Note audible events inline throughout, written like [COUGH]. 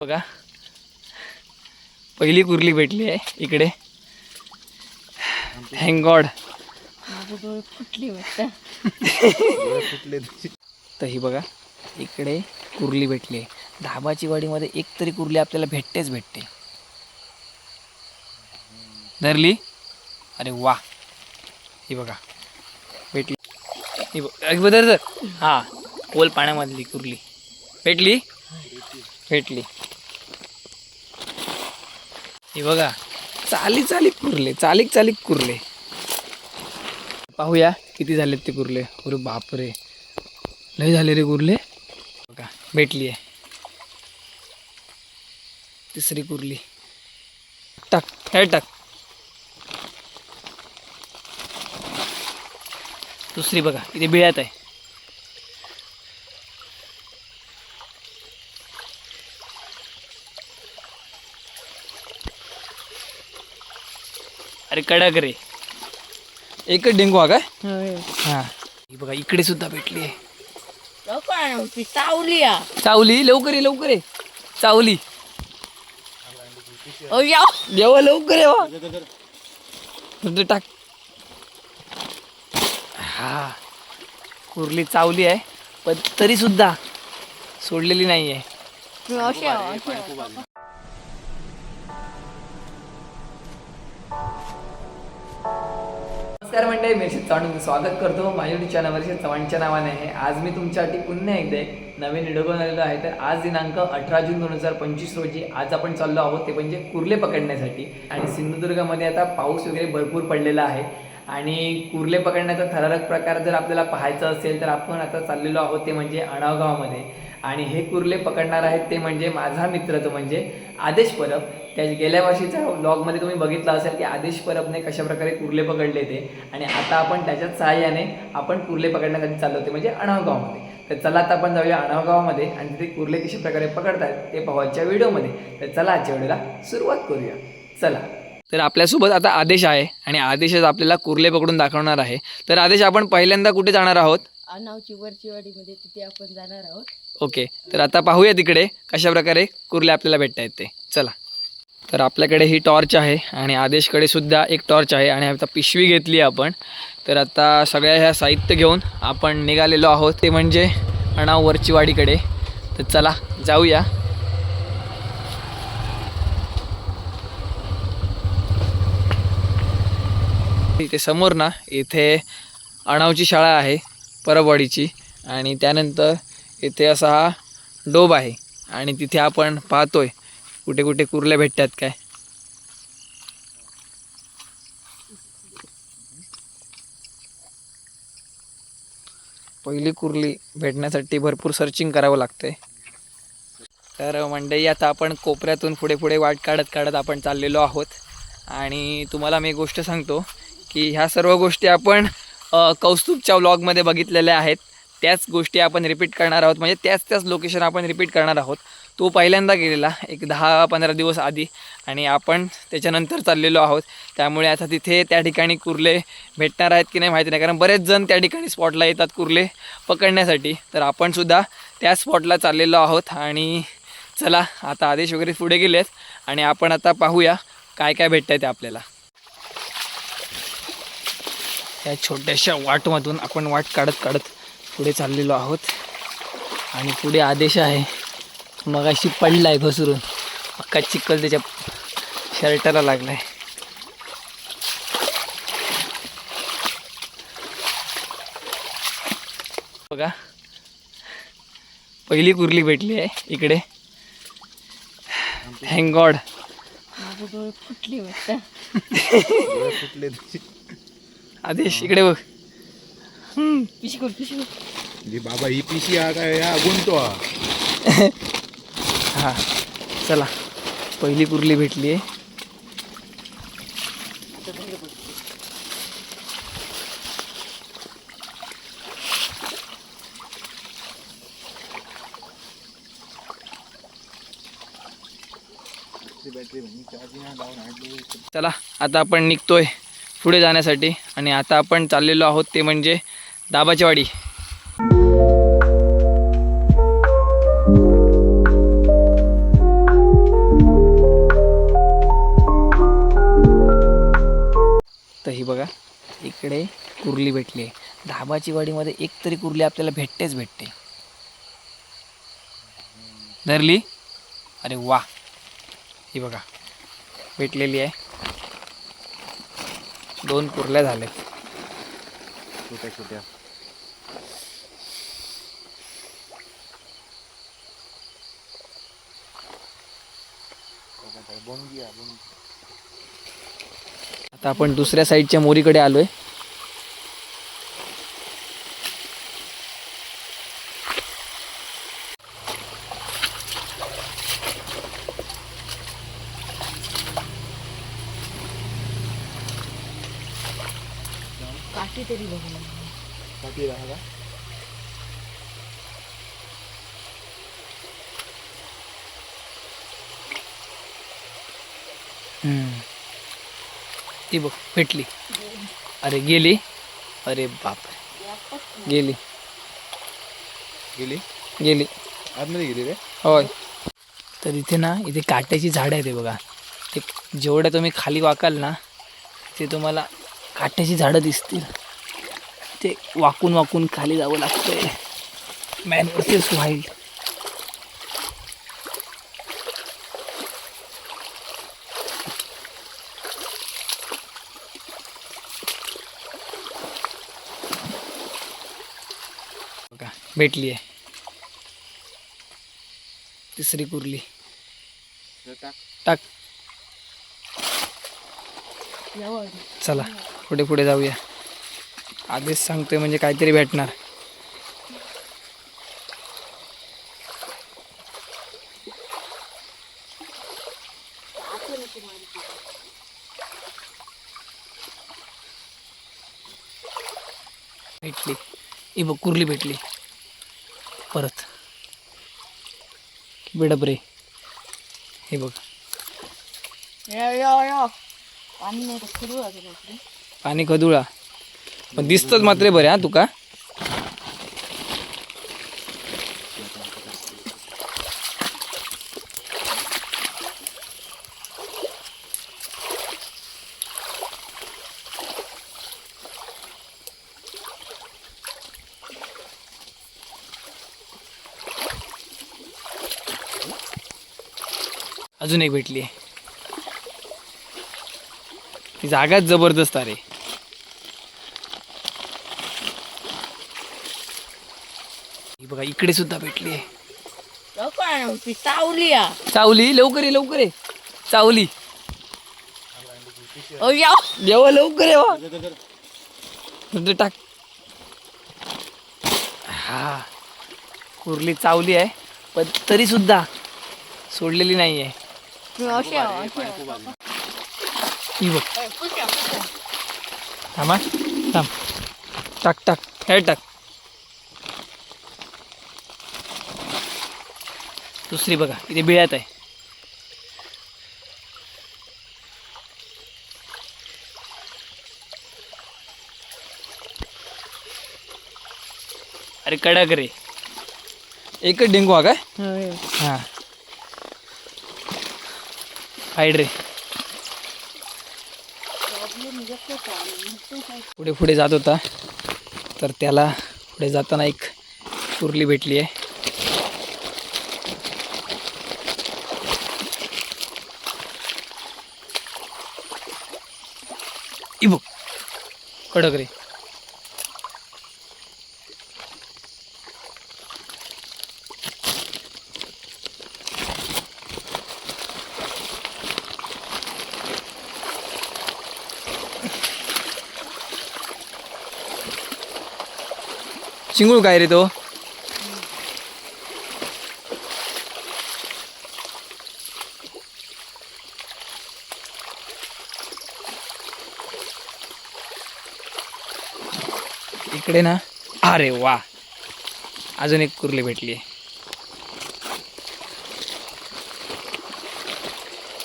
बघा. पहिली कुर्ली भेटली आहे इकडे. हँगॉड माझं डोळे फुटले तर. ही बघा इकडे कुर्ली भेटली आहे. धाबाची वाडीमध्ये एक तरी कुर्ली आपल्याला भेटतेच भेटते. धरली? अरे वा. ही बघा. भेटली. ही बघ धर. हां खोल पाण्यामधली कुर्ली. भेटली? भेटली. हे बघा. चाली चाली कुरले चालीक चालीक कुरले. पाहूया किती झालेत ते कुरले. अरे बापरे. लय झाले रे कुरले. बघा भेटली आहे. तिसरी कुरली. टाक हे टाक. दुसरी बघा इथे बिळ्यात आहे. अरे कडक रे. एकच डेंगू हा काय? हां. ही बघा इकडे सुद्धा भेटली आहे. चावली या. चावली लवकर ये लवकर ये. चावली ओ या. देवा लवकर येवा टाक. हा. कुर्ली चावली आहे पण तरी सुद्धा सोडलेली नाही आहे अशा अशा नमस्कार मंडळी मी अर्षित चव्हाण स्वागत करतो. माझ्या युट्यूब चव्हाणच्या नावाने आहे. आज मी तुमच्यासाठी पुन्हा एकदा एक नवीन व्हिडिओ घेऊन आलेलो आहे. तर आज दिनांक अठरा जून दोन हजार पंचवीस रोजी आज आपण चाललो आहोत ते म्हणजे कुर्ले पकडण्यासाठी. आणि सिंधुदुर्गामध्ये आता पाऊस वगैरे भरपूर पडलेला आहे. आणि कुर्ले पकडण्याचा थरारक प्रकार जर आपल्याला पाहायचा असेल तर आपण आता चाललेलो आहोत ते म्हणजे अणावगावामध्ये आणि हे कुर्ले पकडणार आहेत ते म्हणजे माझा मित्र तो म्हणजे आदेश परब. त्या गेल्या वर्षीच्या ब्लॉगमध्ये तुम्ही बघितलं असेल की आदेश परबने कशा प्रकारे कुर्ले पकडले ते. आणि आता आपण त्याच्याच सहाय्याने आपण कुर्ले पकडण्यासाठी चाललो होते म्हणजे अणावगावमध्ये तर चला आता आपण जाऊया अणावगावामध्ये आणि तिथे कुर्ले कशा प्रकारे पकडतात ते पाहू आजच्या व्हिडिओमध्ये. तर चला आजच्या व्हिडिओला सुरुवात करूया. चला. तर आपल्यासोबत आता आदेश आहे आणि आदेशच आपल्याला कुर्ले पकडून दाखवणार आहे. तर आदेश आपण पहिल्यांदा कुठे जाणार आहोत? अनावची वरची वाडीमध्ये तिथे आपण जाणार आहोत. ओके. तर आता पाहूया तिकडे कशा प्रकारे कुर्ले आपल्याला भेटता येते चला. तर आपल्याकडे ही टॉर्च आहे आणि आदेशकडे सुद्धा एक टॉर्च आहे आणि आता पिशवी घेतली आपण. तर आता सगळ्या ह्या साहित्य घेऊन आपण निघालेलो आहोत. ते म्हणजे अणावरची वाडीकडे तर चला जाऊया. इथे समोर ना इथे अणावची शाळा आहे परबवाडीची आणि त्यानंतर इथे असा हा डोब आहे. आणि तिथे आपण पाहतोय कुठे कुठे कुर्ल्या भेटतात काय? पहिली कुर्ली भेटण्यासाठी भरपूर सर्चिंग करावं लागते तर मंडई आता आपण कोपऱ्यातून पुढे पुढे वाट काढत काढत आपण चाललेलो आहोत. आणि तुम्हाला मी एक गोष्ट सांगतो की ह्या सर्व गोष्टी आपण अ, कौस्तुभच्या व्लॉगमध्ये बघितलेल्या आहेत. त्याच गोष्टी आपण रिपीट करणार आहोत. म्हणजे त्याच त्याच लोकेशन आपण रिपीट करणार आहोत. तो पहिल्यांदा गेलेला एक दहा पंधरा दिवस आधी. आणि आपण त्याच्यानंतर चाललेलो आहोत. त्यामुळे आता तिथे त्या ठिकाणी कुर्ले भेटणार आहेत की नाही माहिती नाही. कारण बरेच जण त्या ठिकाणी स्पॉटला येतात कुर्ले पकडण्यासाठी. तर आपणसुद्धा त्या स्पॉटला चाललेलो आहोत. आणि चला आता आदेश वगैरे पुढे गेलेत. आणि आपण आता पाहूया काय काय भेटतं आहे ते आपल्याला. या छोट्याशा वाटमधून आपण वाट काढत काढत पुढे चाललेलो आहोत. आणि पुढे आदेश आहे मग अशी पडला आहे घसरून. अख्खा चिखल त्याच्या शर्टाला लागला आहे बघा. पहिली कुर्ली भेटली आहे इकडे. हँगॉड माझं डोळे फुटले वाटतं. आदेश इकडे बघ. हम्म. पिशकूर पिशकूर जी बाबा ही पिशी हा काय हा गुंतो हा [LAUGHS] हां चला. पहिली कुर्ली भेटली आहे चला आता आपण निघतोय पुढे जाण्यासाठी. आणि आता आपण चाललेलो आहोत ते म्हणजे दाबाची इकडे कुर्ली भेटली. आहे धाबाची वाडीमध्ये एक तरी कुर्ली आपल्याला भेटतेच भेटते. धरली? अरे वा ही बघा. भेटलेली आहे. दोन कुर्ल्या झाल्या छोट्या छोट्या. आता आपण दुसऱ्या साईडच्या मोरीकडे आलो आहे ती बघ भेटली. अरे गेली? अरे बाप गेली. गेली? गेली. आतमध्ये गेली रे. होय. तर इथे ना इथे काट्याची झाडं आहेत हे बघा. ते जेवढ्या तुम्ही खाली वाकाल ना ते तुम्हाला काट्याची झाडं दिसतील. ते वाकून वाकून खाली जावं लागतंय. मॅन वर्सेस वाईल्ड बघा भेटली आहे तिसरी कुर्ली. टाक. चला पुढे पुढे जाऊया. आधीच सांगतोय म्हणजे काहीतरी भेटणार. भेटली. ही बघ कुर्ली भेटली. परत. बेडप रे हे बघ. पाणी खदुळा. पण दिसतच मात्र बरे हा तुका. अजून एक भेटली आहे. ती जागाच जबरदस्त अरे ही बघा इकडे सुद्धा भेटली आहे. चावली चावली लवकर ये लवकर ये. चावली जेव्हा लवकर येवा टाक. हा. कुर्ली चावली आहे पण तरी सुद्धा सोडलेली नाही आहे अशी ही बघ थांबा थांब टाक टाक हे टाक दुसरी बघा इथे बिळ्यात आहे अरे कडक रे एकच डेंगू हा काय होय. हा साईड रे. पुढे पुढे जात होता. तर त्याला पुढे जाताना एक कुर्ली भेटली आहे. इ कडक रे. चिंगूळ काय रे तो इकडे ना. अरे वा. अजून एक कुर्ली भेटली. आहे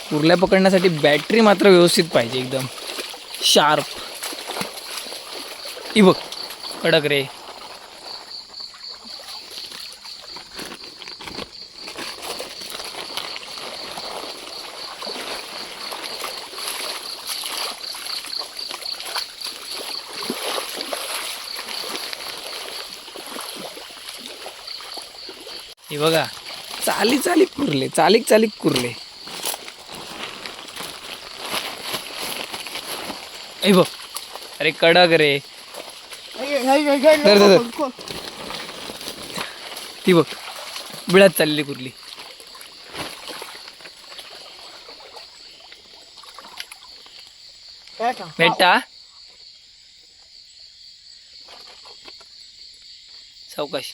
कुर्ल्या पकडण्यासाठी बॅटरी मात्र व्यवस्थित पाहिजे एकदम. शार्प इ बघ. कडक रे. हे बघा. चाली चाली कुरले चालीक चालीक कुरले. ऐ बघ. अरे कडक रे. धर, धर, धर. ती बघ. बिळात चाललेली कुरली. भेटा. सावकाश.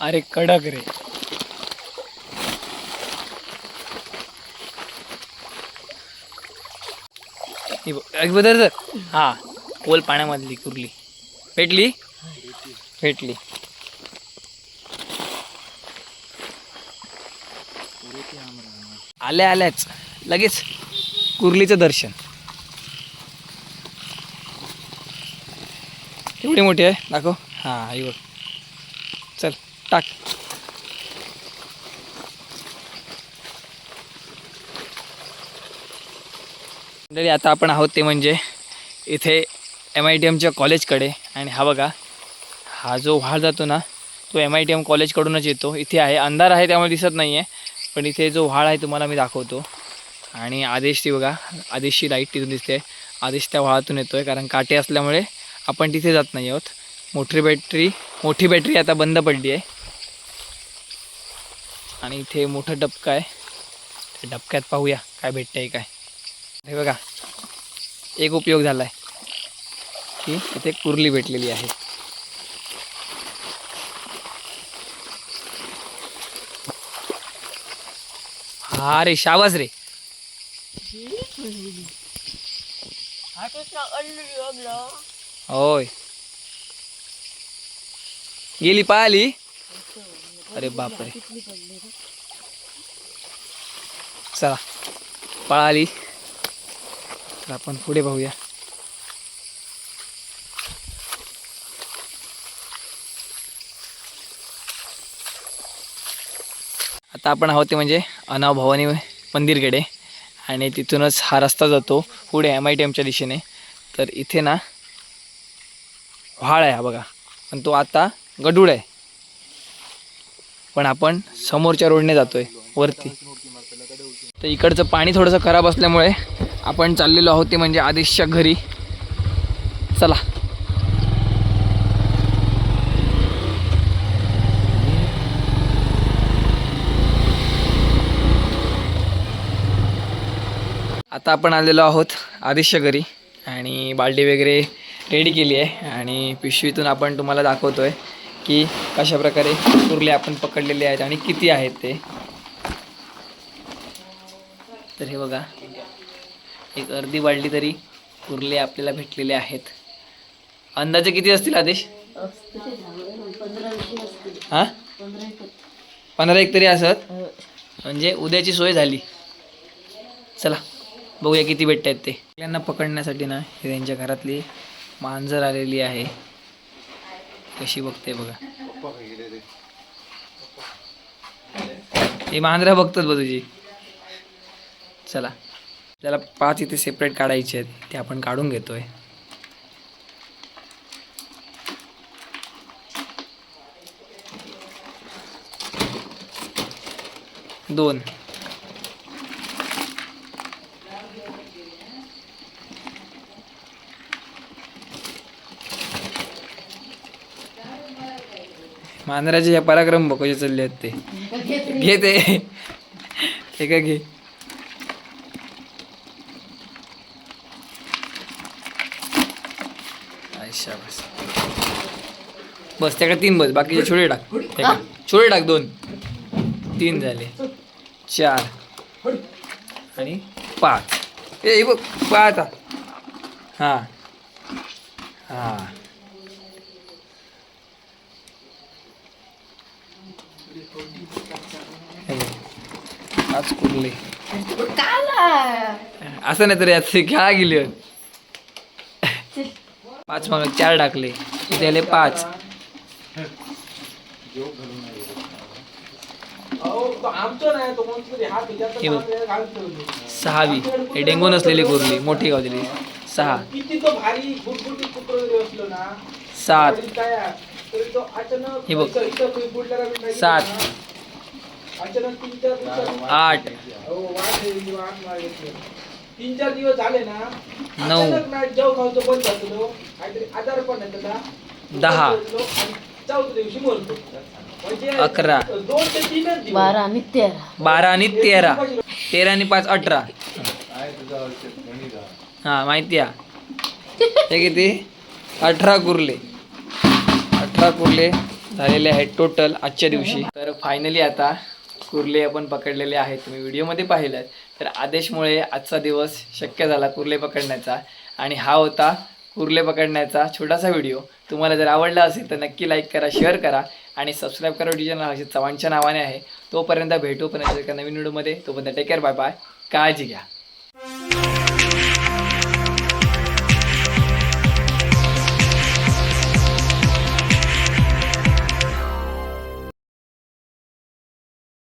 अरे कडक रे. ही बदल हा ओल पाण्यामधली कुरली. भेटली? भेटली. आल्या आल्याच. लगेच कुर्लीचं दर्शन. एवढी मोठी आहे? दाखव. हां आई बघ. टाक मंडळी आता आपण आहोत ते म्हणजे इथे एम आय टी एमच्या कॉलेजकडे आणि हा बघा हा जो व्हाळ जातो ना तो एम आय टी एम कॉलेजकडूनच येतो. इथे आहे अंधार आहे त्यामुळे दिसत नाही आहे पण इथे जो व्हाळ आहे तुम्हाला मी दाखवतो. आणि आदेश ती बघा आदेशची लाइट तिथून दिसते. आदेश त्या व्हाळातून येतो आहे कारण काटे असल्यामुळे आपण तिथे जात नाही आहोत. मोठी बॅटरी मोठी बॅटरी आता बंद पडली आहे आणि इथे मोठा डबका आहे. त्या डबक्यात पाहूया काय भेटतंय काय. हे बघा एक उपयोग झाला आहे की इथे कुर्ली भेटलेली आहे. हा रे शाबास रे. होय. गेली पाहिली. अरे बापरे. चला पळाली. तर आपण पुढे पाहूया आता आपण आहोत ते म्हणजे अनाव भवानी मंदिरकडे. आणि तिथूनच हा रस्ता जातो पुढे एम आय टी एमच्या दिशेने. तर इथे ना व्हाळ आहे हा बघा. पण तो आता गडूळ आहे. पण आपण समोरच्या रोडने जातोय वरती. तर इकडचं पाणी थोडंसं खराब असल्यामुळे आपण चाललेलो आहोत ते म्हणजे आदेशच्या घरी. चला. आता आपण आलेलो आहोत आदिशच्या घरी आणि बाल्टी वगैरे रेडी केली आहे आणि पिशवीतून आपण तुम्हाला दाखवतो आहे की कशा प्रकारे कुर्ले आपण पकडलेले आहेत आणि किती आहेत ते. तर हे बघा एक अर्धी वाढली तरी कुर्ले आपल्याला भेटलेले आहेत. अंदाजे किती असतील आदेश? हां? पंधरा एक तरी असत. म्हणजे उद्याची सोय झाली. चला बघूया किती भेटत आहेत ते. त्यांना पकडण्यासाठी ना हे त्यांच्या घरातली मांजर आलेली आहे. कशी बघते बघा. हे मांजरा बघतात बघ तुझी. चला. त्याला पाच इथे सेपरेट काढायचे आहेत. ते आपण काढून घेतोय. दोन. मांजराचे या पराक्रम बघायचे चालले आहेत ते. घे ते. हे का घे. बस बस त्याकडे तीन बस बाकीचे छोटे टाक. हे का? छोटे टाक दोन. तीन झाले. चार. आणि पाच. ए बघ पाच. हां. हां. पाच कुर्ले असं नाही तर यात खेळा गेली. पाच मग चार टाकले. आले पाच. सहावी. हे डेंगू नसलेली कुर्ली. मोठी सहा. जरी असलो ना. सात. हे बघ. सात. आठ. हो, येते. तीन चार दिवस झाले ना नऊ. जेव खावतो बंद झालो काहीतरी आजार पण आहे त्याला. दहा. चौथ्या दिवशी मरतो. म्हणजे अकरा. दोन ते तीनच दिवस. बारा आणि तेरा. बारा आणि तेरा. तेरा आणि पाच अठरा. हा माहिती आहे. हे किती? अठरा कुर्ले. अठरा कुर्ले झालेले आहेत टोटल आजच्या दिवशी. तर फायनली आता कुर्ले आपण पकडलेले आहेत. तुम्ही व्हिडिओमध्ये पाहिलं तर आदेशमुळे आजचा दिवस शक्य झाला कुर्ले पकडण्याचा. आणि हा होता कुर्ले पकडण्याचा छोटासा व्हिडिओ. तुम्हाला जर आवडला असेल तर नक्की लाईक करा शेअर करा आणि सबस्क्राईब करा डिजन चॅनल हर्षित चव्हाणच्या नावाने आहे. तोपर्यंत भेटू पण एका नवीन व्हिडिओमध्ये. तोपर्यंत टेक केअर बाय बाय काळजी घ्या.